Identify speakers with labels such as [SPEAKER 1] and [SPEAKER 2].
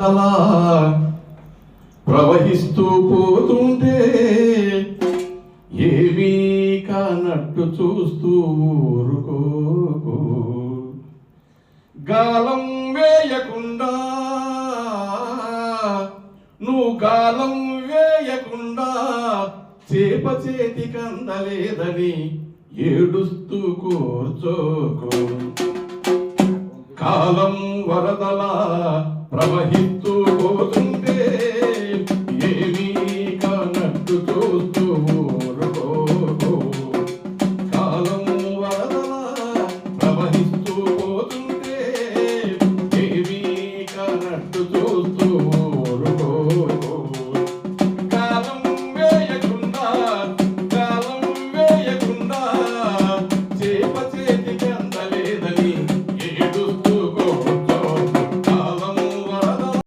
[SPEAKER 1] అలా ప్రవహిస్తూ పోతుంటే ఏమీ కానట్టు చూస్తూ ఊరుకోకు గాలం వేయకుండా నువ్వు గాలం వేయకుండా చేప చేతి కందలేదని ఏడుస్తూ కూర్చోకు. కాలం వరదలా ప్రవహిస్తూ పోతుంటే ఏమీ కానట్టు చూస్తూ కాలం వదల ప్రవహిస్తూ పోతుంటే ఏమీ కానట్టు చూస్తూ